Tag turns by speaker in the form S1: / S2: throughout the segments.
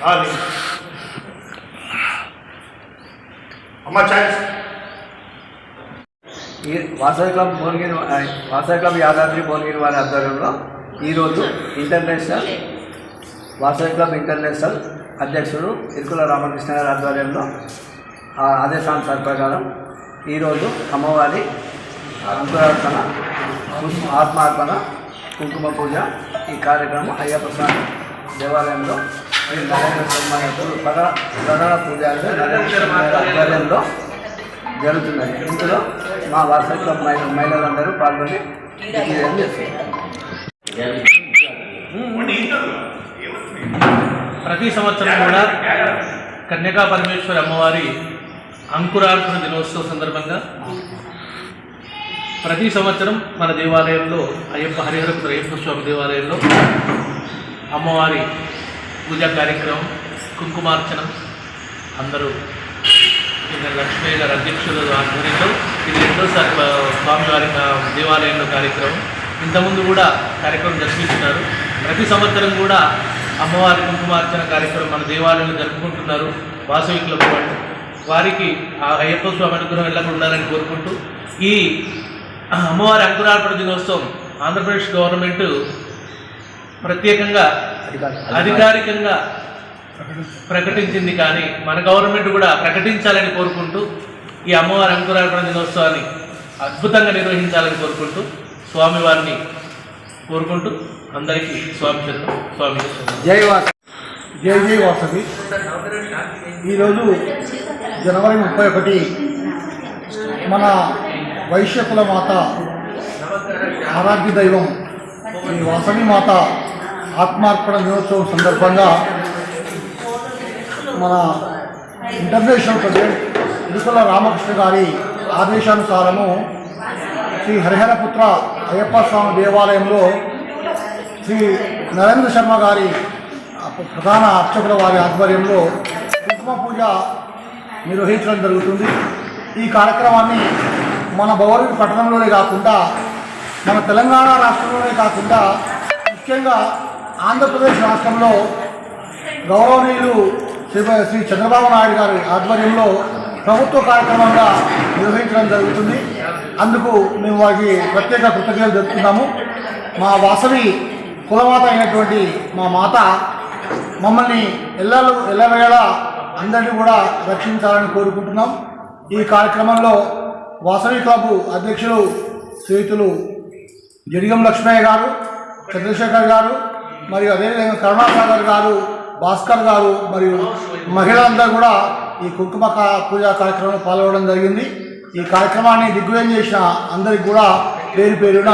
S1: వాసవి
S2: అమ్మ ఛాన్స్
S3: ఈ Vasavi club Bhuvanagiri Vasavi club Yadadri Bhuvanagiri వారి ఆధ్వర్యంలో ఈరోజు ఇంటర్నేషనల్ వాసవి క్లబ్ ఇంటర్నేషనల్ అధ్యక్షుడు ఇరుకుల రామకృష్ణ గారి ఆధ్వర్యంలో ఆ ఆదేశానుసార ప్రకారం ఈరోజు అమ్మవారి అంకురార్పణ ఆత్మార్పణ కుంకుమ పూజ ఈ కార్యక్రమం అయ్యప్ప స్వామి దేవాలయంలో శ్రీ ప్రధాన ప్రధాన ఆధ్వర్యంలో జరుగుతున్నాయి ఇందులో మా వాసవి మహిళ మహిళలందరూ పాల్గొని
S4: ప్రతి సంవత్సరం కూడా కన్యకా పరమేశ్వరి అమ్మవారి అంకురార్పణ దినోత్సవం సందర్భంగా ప్రతి సంవత్సరం మన దేవాలయంలో అయ్యప్ప హరిహర అయ్యప్ప స్వామి దేవాలయంలో అమ్మవారి పూజా కార్యక్రమం కుంకుమార్చనం. అందరూ లక్ష్మయ్య గారు అధ్యక్షుల ఆధ్వర్యంలో ఇది రెండోసారి స్వామివారి దేవాలయంలో కార్యక్రమం. ఇంతకుముందు కూడా కార్యక్రమం జరిపిస్తున్నారు ప్రతి సంవత్సరం కూడా అమ్మవారి కుంకుమార్చన కార్యక్రమం మన దేవాలయంలో జరుపుకుంటున్నారు వాసవి క్లబ్ వాళ్ళు. వారికి ఆ అయ్యప్ప స్వామి అనుగ్రహం ఎల్లప్పుడు ఉండాలని కోరుకుంటూ ఈ అమ్మవారి అంకురార్పణ దినోత్సవం ఆంధ్రప్రదేశ్ గవర్నమెంట్ ప్రత్యేకంగా అధికారికంగా ప్రకటించింది కానీ మన గవర్నమెంట్ కూడా ప్రకటించాలని కోరుకుంటూ ఈ అమ్మవారి అంకురార్పణ దినోత్సవాన్ని అద్భుతంగా నిర్వహించాలని కోరుకుంటూ స్వామివారిని కోరుకుంటూ అందరికీ స్వామి చరణం స్వామి.
S3: జై వాస
S5: జై జై వాసవి ఈరోజు జనవరి ముప్పై ఒకటి మన వైశ్యకుల మాత ఆరాధ్య దైవం ఈ వాసవి మాత ఆత్మార్పణ దినోత్సవం సందర్భంగా మన ఇంటర్నేషనల్ ప్రెసిడెంట్ ఇరుకుల రామకృష్ణ గారి ఆదేశానుసారము శ్రీ హరిహరపుత్ర అయ్యప్ప స్వామి దేవాలయంలో శ్రీ నరేంద్ర శర్మ గారి ప్రధాన అర్చకుల వారి ఆధ్వర్యంలో కుంకుమ పూజ నిర్వహించడం జరుగుతుంది. ఈ కార్యక్రమాన్ని మన భవరి పట్టణంలోనే కాకుండా మన తెలంగాణ రాష్ట్రంలోనే కాకుండా ముఖ్యంగా ఆంధ్రప్రదేశ్ రాష్ట్రంలో గౌరవనీయులు శ్రీ శ్రీ చంద్రబాబు నాయుడు గారి ఆధ్వర్యంలో ప్రభుత్వ కార్యక్రమంగా నిర్వహించడం జరుగుతుంది. అందుకు మేము వారికి ప్రత్యేక కృతజ్ఞతలు జరుపుతున్నాము మా వాసవి కులమాత అయినటువంటి మా మాత మమ్మల్ని ఎల్లలు ఎల్లవేళ అందరినీ కూడా రక్షించాలని కోరుకుంటున్నాం. ఈ కార్యక్రమంలో వాసవి క్లబ్ అధ్యక్షులు శ్రీతులు జడిగం లక్ష్మయ్య గారు చంద్రశేఖర్ గారు మరియు అదేవిధంగా కరుణాసాగర్ గారు భాస్కర్ గారు మరియు మహిళలందరూ కూడా ఈ కుంకుమ పూజా కార్యక్రమంలో పాల్గొనడం జరిగింది. ఈ కార్యక్రమాన్ని దిగ్విజయం చేసిన అందరికి కూడా పేరు పేరున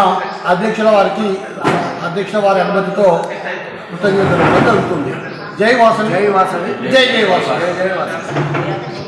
S5: అధ్యక్షుల వారికి అధ్యక్షుల వారి అనుమతితో కృతజ్ఞతలు జరుగుతుంది జై వాసవి.
S3: జై వాసవి.
S5: జై జై వాసవి.
S3: జై జై వాసవి.